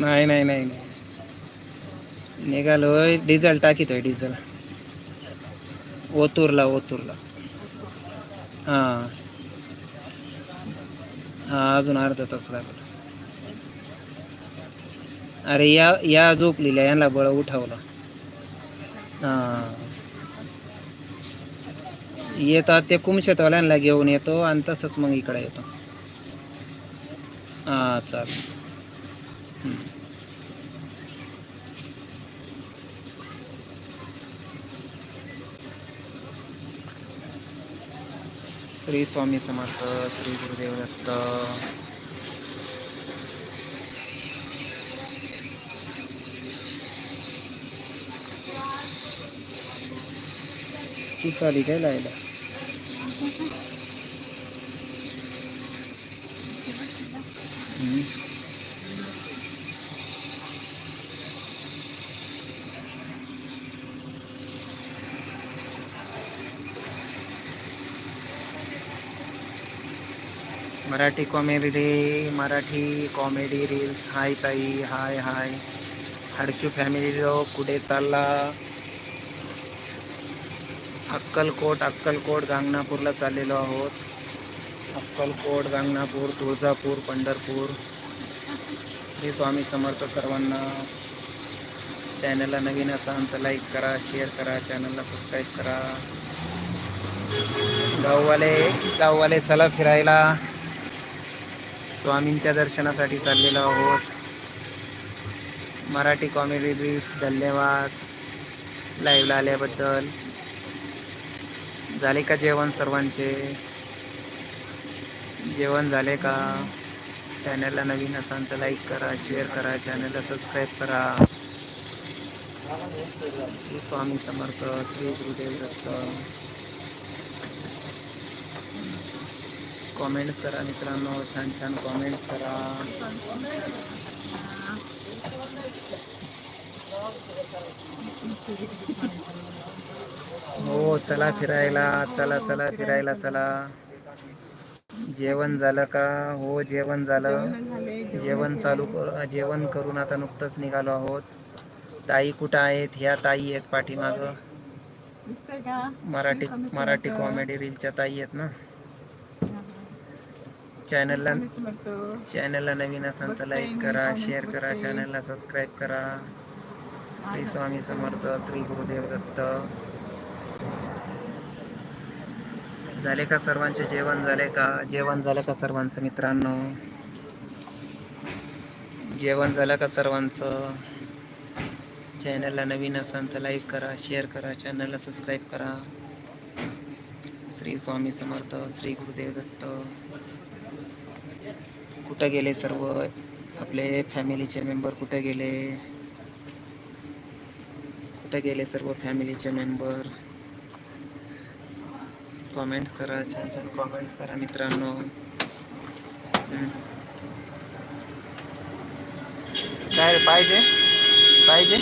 नाही नाही नाही नाही. निघालोय. डिझेल टाकीतोय डिझेल. ओतूरला ओतूरला. हां. हां अजून अर्धा तास लागला. अरे या या झोपलेल्या यांना बळ उठावलं. हां. येतात ते कुमशेतवाल्यांना घेऊन येतो आणि तसंच मग इकडे येतो. हां चालेल. श्री स्वामी समर्थ श्री गुरुदेव दत्त. तू चाली काय लायला? Marathi comedy Marathi comedy reels hi ताई हाय हाय हडचू फॅमिली कुठे चालला. अक्कलकोट अक्कलकोट गांगणापूरला चाललेलो आहोत. अक्कलकोट गांगणापूर तुळजापूर पंढरपूर. श्री स्वामी समर्थ सर्वांना चॅनलला नवीन असाल तर लाईक करा शेअर करा चॅनलला सबस्क्राईब करा. गाववाले गाववाले चला फिरायला. स्वामींच्या दर्शनासाठी चाललेलो आहोत. मराठी कॉमेडी रील्स धन्यवाद. लाईव्हला आल्याबद्दल. झाले का जेवण सर्वांचे? जेवण झाले का? चॅनलला नवीन असाल तर लाईक करा शेअर करा चॅनलला सबस्क्राईब करा. श्री स्वामी समर्थ श्री गुरुदेव दत्त. कॉमेंट्स करा मित्रांनो छान छान कॉमेंट्स करा. हो चला फिरायला चला चला फिरायला चला. जेवण झालं का? हो जेवण झालं. जेवण चालू कर जेवण करून आता नुकतंच निघालो आहोत. ताई कुठं आहेत? ह्या ताई आहेत पाठीमागं. मराठी. मराठी कॉमेडी रीलच्या ताई आहेत ना? चॅनलला. चॅनलला नवीन असाल तर लाईक करा शेअर करा चॅनलला सबस्क्राईब करा. श्री स्वामी समर्थ श्री गुरुदेव दत्त. झाले का सर्वांचे जेवण? झाले का? जेवण झालं का सर्वांचं मित्रांनो? जेवण झालं का सर्वांचं? चॅनलला नवीन असाल तर लाईक करा शेअर करा चॅनलला सबस्क्राईब करा. श्री स्वामी समर्थ श्री गुरुदेव दत्त. कुठं गेले सर्व? आपले फॅमिलीचे मेंबर कुठे गेले? कुठे गेले सर्व फॅमिलीचे मेंबर? कॉमेंट करा छान छान कॉमेंट्स करा मित्रांनो. काय पाहिजे? पाहिजे?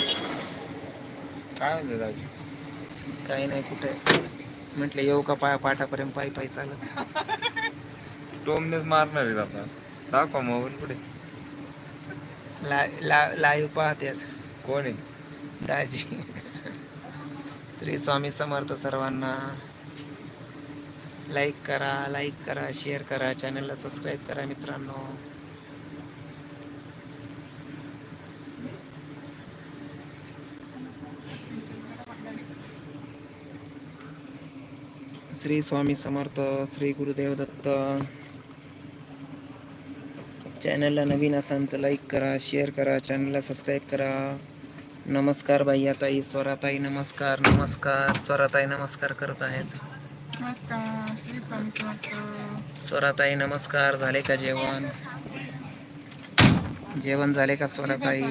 काय काही नाही कुठे? म्हटलं येऊ का पाया पाठापर्यंत? पायी पायी चालत. टोमनेच मारणार आहेत आता दाखवा मोबाईल पुढे. ला ला लाईव्ह पाहतात कोण? आहे दाजी. श्री स्वामी समर्थ सर्वांना लाईक करा लाईक करा शेअर करा चॅनलला सबस्क्राईब करा मित्रांनो. श्री स्वामी समर्थ श्री गुरुदेव दत्त. चॅनलला नवीन असाल तर लाईक करा शेअर करा चॅनलला सबस्क्राईब करा. नमस्कार बाई ताई स्वराताई नमस्कार नमस्कार. स्वराताई नमस्कार करत आहेत. स्वराताई नमस्कार झाले का जेवण? जेवण झाले का स्वराताई?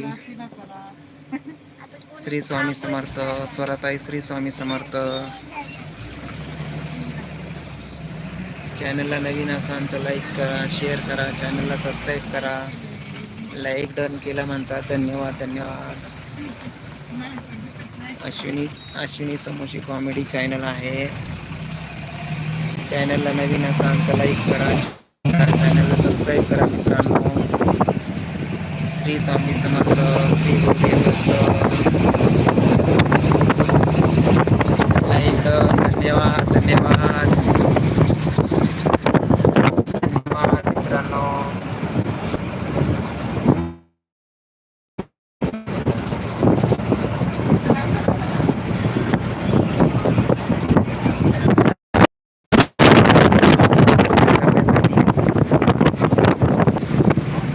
श्री स्वामी समर्थ स्वराताई श्री स्वामी समर्थ. चॅनलला नवीन असाल तर लाईक करा शेअर करा चॅनलला सबस्क्राईब करा. लाईक डन केला म्हणतात. धन्यवाद धन्यवाद. अश्विनी अश्विनी समोशी कॉमेडी चॅनल आहे. चॅनलला नवीन असाल तर लाईक करा चॅनलला सबस्क्राईब करा मित्रांनो. श्री स्वामी समर्थ श्री गोपी दत्त लाईक धन्यवाद धन्यवाद धन्यवाद मित्रांनो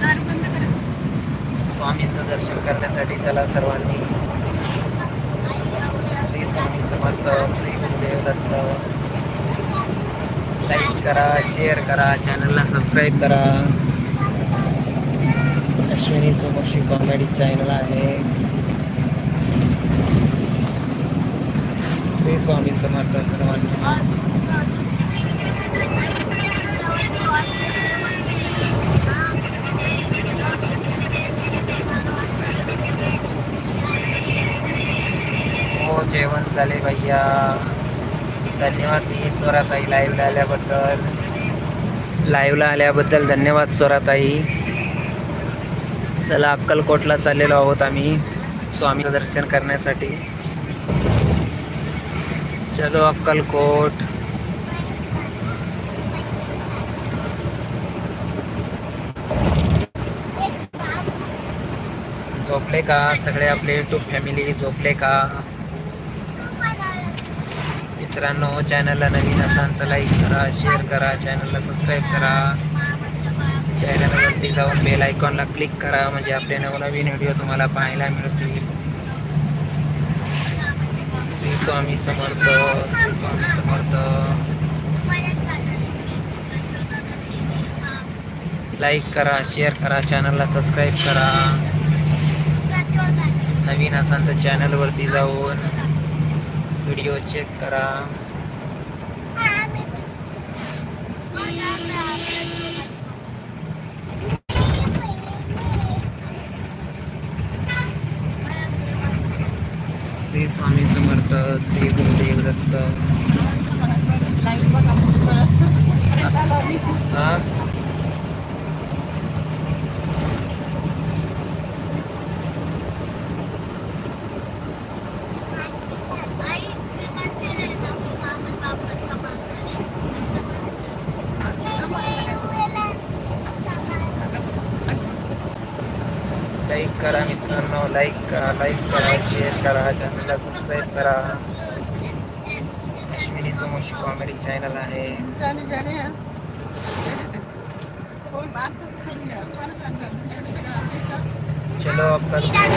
दार बंद करा. स्वामींचं दर्शन करण्यासाठी चला सर्वांनी श्री स्वामी समर्थ श्री गुरुदेव दत्त लाईक करा शेअर करा चॅनलला सबस्क्राईब करा. अश्विनी सोमोशी कॉमेडी चॅनल आहे. श्री स्वामी समर्थ सर्वांनी. हो जेवण झाले भैया. धन्यवाद ती स्वराताई लाईव्हला आल्याबद्दल. लाईव्हला आल्याबद्दल धन्यवाद स्वराताई. चला अक्कलकोटला चाललेलो आहोत आम्ही स्वामीचं दर्शन करण्यासाठी. चलो अक्कलकोट. झोपले का सगळे आपले युट्यूब फॅमिली झोपले का? मित्रांनो चॅनलला नवीन असाल तर लाईक करा शेअर करा चॅनलला सबस्क्राईब करा. चॅनलवरती जाऊन बेल आयकॉनला क्लिक करा म्हणजे आपले नवनवीन व्हिडिओ तुम्हाला पाहायला मिळतील. श्री स्वामी समर्थ श्री स्वामी समर्थ. लाईक करा शेअर करा चॅनलला सबस्क्राईब करा. नवीन असाल तर चॅनलवरती जाऊन व्हिडिओ चेक करा. श्री स्वामी समर्थ श्री गुरुदेव दत्त. लाईक करा लाईक करा शेअर करा चॅनलला सबस्क्राईब करा अश्विनी समोशी कॉमेडी चॅनल आहे जाने जाने हा. कोण बातच करून घ्या. कोण सांगणार? तुमच्याकडे सगळं आहे का? चलो अक्कलकोट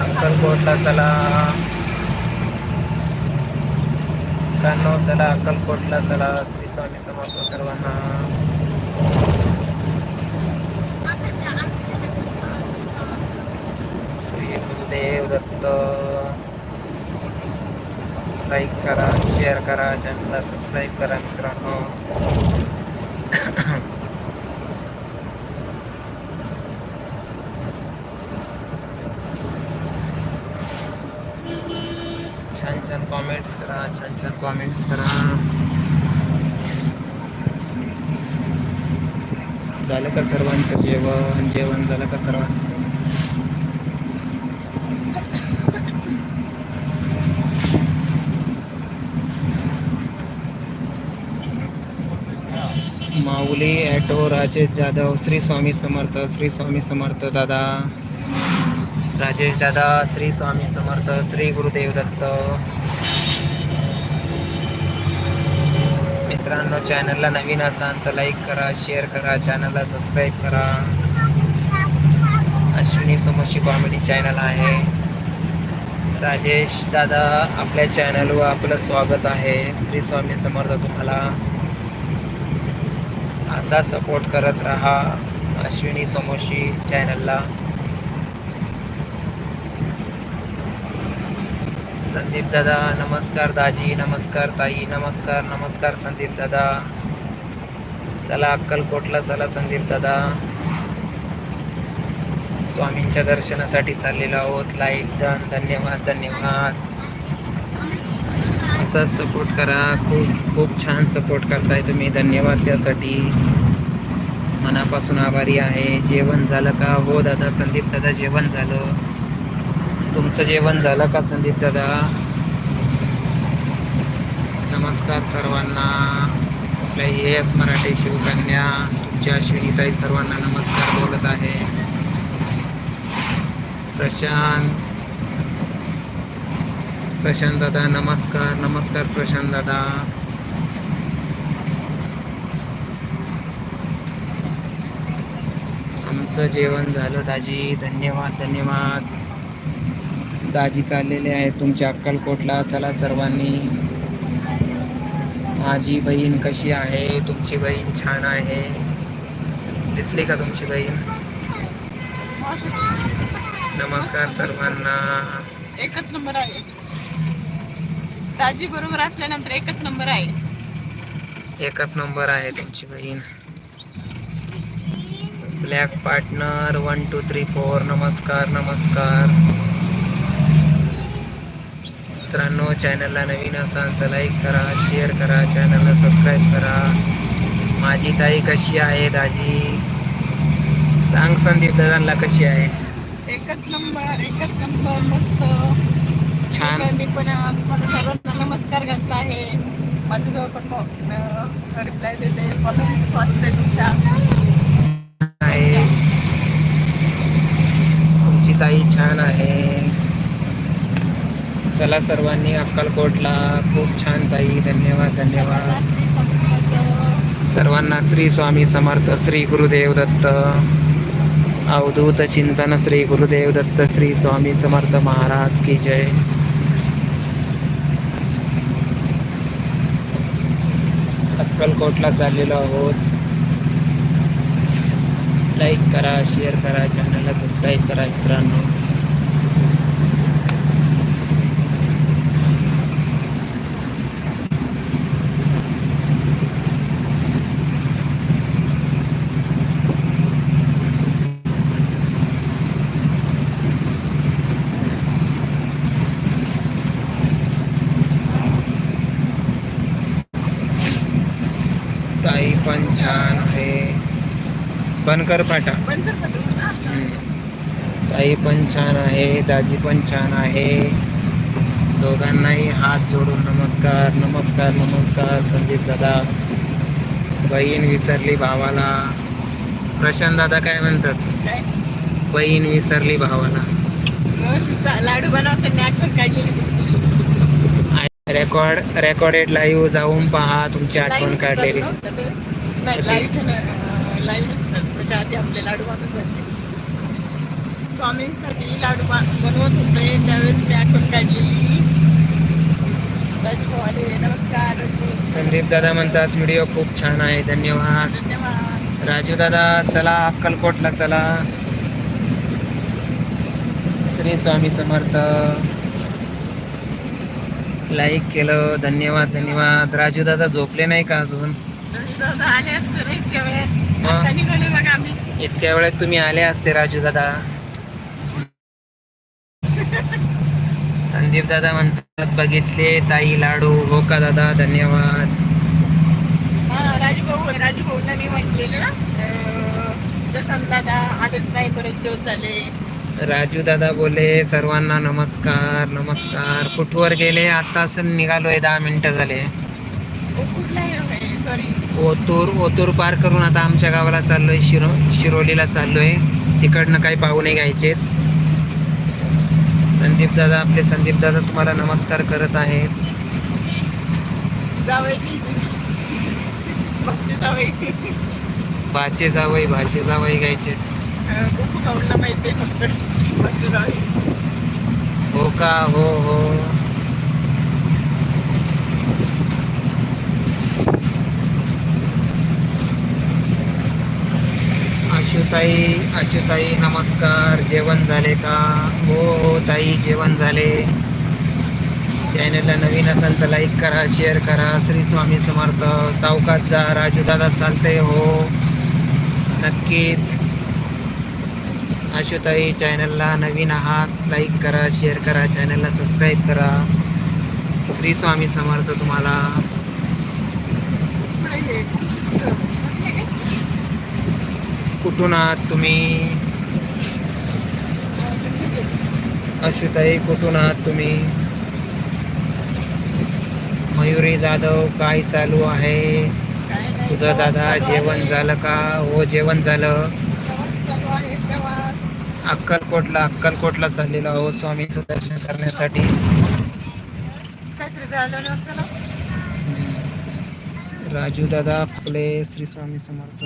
अक्कलकोटला चला मित्रांनो चला अक्कलकोटला चला श्री स्वामी समर्थ सर्वांना श्री दत्त लाईक करा शेअर करा चॅनलला सबस्क्राईब करा मित्रांनो. छान छान कॉमेंट्स करा छान छान कॉमेंट्स करा. झालं का सर्वांचं जेवण? जेवण झालं का सर्वांचं? माऊली ॲटो राजेश जाधव श्री स्वामी समर्थ श्री स्वामी समर्थ दादा. राजेश दादा श्री स्वामी समर्थ श्री गुरुदेव दत्त. मित्रांनो चॅनलला नवीन असाल तर लाईक करा शेअर करा चॅनलला सबस्क्राईब करा. अश्विनी समोशी कॉमेडी चॅनल आहे. राजेश दादा आपल्या चॅनलवर आपलं स्वागत आहे. श्री स्वामी समर्थ तुम्हाला. असा सपोर्ट करत राहा अश्विनी समोशी चॅनलला संदीप दादा नमस्कार दाजी नमस्कार ताई नमस्कार नमस्कार संदीप दादा. चला अक्कलकोटला चला संदीप दादा. स्वामींच्या दर्शनासाठी चाललेलो आहोत. लाईक धन धन्यवाद धन्यवाद. असाच सपोर्ट करा. खूप खूप छान सपोर्ट करताय तुम्ही. धन्यवाद त्यासाठी. मनापासून आभारी आहे. जेवण झालं का? हो दादा. संदीप दादा जेवण झालं. तुमचं जेवण झालं का संदीप दादा? नमस्कार सर्वांना. आपल्या ए एस मराठी शिवकन्या तुमच्या अश्विनीताई सर्वांना नमस्कार बोलत आहे. प्रशांत प्रशांत दादा नमस्कार नमस्कार प्रशांत दादा. आमचं जेवण झालं दाजी. धन्यवाद धन्यवाद. दाजी चाललेले आहेत तुमच्या अक्कलकोटला. चला सर्वांनी. माझी बहीण कशी आहे? तुमची बहीण छान आहे. दिसली का तुमची बहीण? नमस्कार सर्वांना. एकच नंबर आहे. दाजी बरोबर असल्यानंतर एकच नंबर आहे. एकच नंबर आहे तुमची बहीण. Black partner one two three four नमस्कार नमस्कार. मित्रांनो चॅनलला नवीन असाल तर लाईक करा शेअर करा चॅनलला सबस्क्राईब करा. माझी ताई कशी आहे दाजी? सांग संदीप दादांना कशी आहे? एकच नंबर एकच नंबर मस्त. छान. मी पण तुम्हाला सर्वांना नमस्कार घातला आहे. माझ्याजवळ पण रिप्लाय देते. आहे तुमच्या. तुमची ताई छान आहे. चला सर्वांनी अक्कलकोटला. खूप छान ताई. धन्यवाद धन्यवाद. सर्वांना श्री स्वामी समर्थ. श्री गुरुदेव दत्त. अवधूत चिंतन श्री गुरुदेव दत्त श्री स्वामी समर्थ महाराज की जय. अक्कलकोटला चाललेलो आहोत. लाईक करा शेअर करा चॅनलला सबस्क्राईब करा मित्रांनो ताई पण छान आहे बनकर फाटा. ताई पण छान आहे दाजी पण छान आहे. दोघांनाही हात जोडून नमस्कार नमस्कार नमस्कार संदीप दादा. बहीण विसरली भावाला. प्रशांत दादा काय म्हणतात? बहीण विसरली भावाला. लाडू बनवताना तुमची. रेकॉर्ड रेकॉर्डेड लाईव्ह जाऊन पहा तुमची आठवण काढलेली. चालू त्याच्या आधी आपले लाडू बनवत होते स्वामींसाठी लाडू बनवत होते त्यावेळेस मी आठवण काढलेली. नमस्कार. संदीप दादा म्हणतात व्हिडिओ खूप छान आहे धन्यवाद. धन्यवाद. राजू दादा चला अक्कलकोटला चला. श्री स्वामी समर्थ. लाईक केलं धन्यवाद धन्यवाद. राजू दादा झोपले नाही का अजून? इतक्या वेळेत? तुम्ही आले असते राजू दादा. संदीप दादा म्हणतात बघितले ताई लाडू. हो का दादा? धन्यवाद. हा राजभाऊ राजभाऊंना मी म्हटलेलं ना अं, प्रशांत दादा आलेच नाही बरेच दिवस झाले. राजू दादा बोले सर्वांना नमस्कार नमस्कार. कुठवर गेले? आता निघालोय दहा मिनिटं झाले. कुठला सॉरी ओतूर ओतूर पार करून आता आमच्या गावाला चाललोय शिरो शिरोलीला चाललोय. तिकडनं काही पाहुणे घ्यायचेत संदीप दादा आपले संदीप दादा तुम्हाला नमस्कार करत आहेत. भाची जावई. भाचे जावई घ्यायचे. आहे हो का? हो हो. ताई आशुताई नमस्कार. जेवण झाले का? हो हो ताई जेवण झाले. चॅनलला नवीन असाल तर लाईक करा शेअर करा. श्री स्वामी समर्थ सावकात जा. राजू दादा चालते हो. नक्कीच. आशुताई चॅनलला नवीन आहात लाईक करा शेअर करा. चॅनलला सबस्क्राईब करा. श्री स्वामी समर्थ तुम्हाला पुढे ये खूप कुठून आहात तुम्ही? आशुताई कुठून आहात तुम्ही? मयुरी जाधव काय चालू आहे? तुझं दादा आहे. जेवण झालं का? हो जेवण झालं. आहे अक्कलकोटला अक्कलकोटला चाललेलो आहोत स्वामीचं दर्शन करण्यासाठी. राजू दादा फुले श्री स्वामी समर्थ.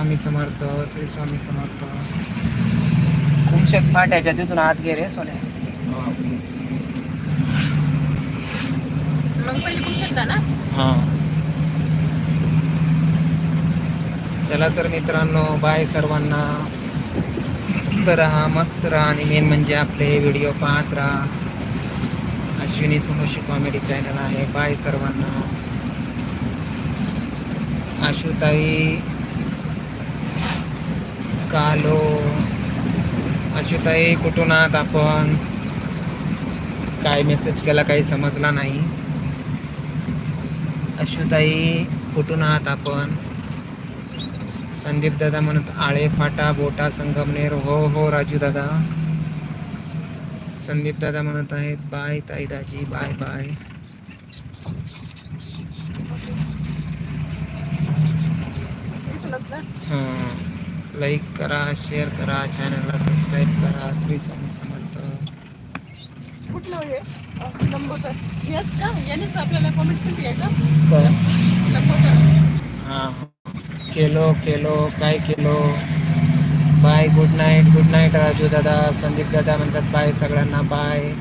स्वामी समर्थ श्री स्वामी समर्थ. कुमशक फाट्याच्या तिथून आत गे रे सोन्या मग पहिले खूप शकता ना. हा. चला तर मित्रांनो बाय सर्वांना. सुस्त राहा मस्त राहा आणि मेन म्हणजे आपले व्हिडिओ पाहत राहा. अश्विनी सुमोशी कॉमेडी चॅनल आहे. बाय सर्वांना. आशुताई. कालो. आशुताई कुठून आहात आपण? काय मेसेज केला काही समजला नाही. अश्वताई कुठून आहात आपण? संदीप दादा म्हणत आळे फाटा बोटा संगमनेर. हो हो राजू दादा. संदीप दादा म्हणत आहेत बाय ताई दाजी बाय बाय. हां. लाईक करा शेअर करा चॅनलला सबस्क्राईब करा. श्री स्वामी समर्थ. कुठलं हे अं, लंबोदर. हेच का? यानेच आपल्याला कॉमेंट्स किती आहे का? काय लंबोदर. हां. केलो केलो. काय केलो? Bye good night good night Raju दादा संदीप दादा म्हणतात बाय सगळ्यांना. बाय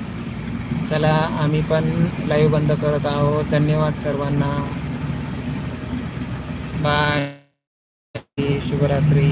चला आम्ही पण लाईव्ह बंद करत आहोत. धन्यवाद सर्वांना. बाय ശുഭരാത്രി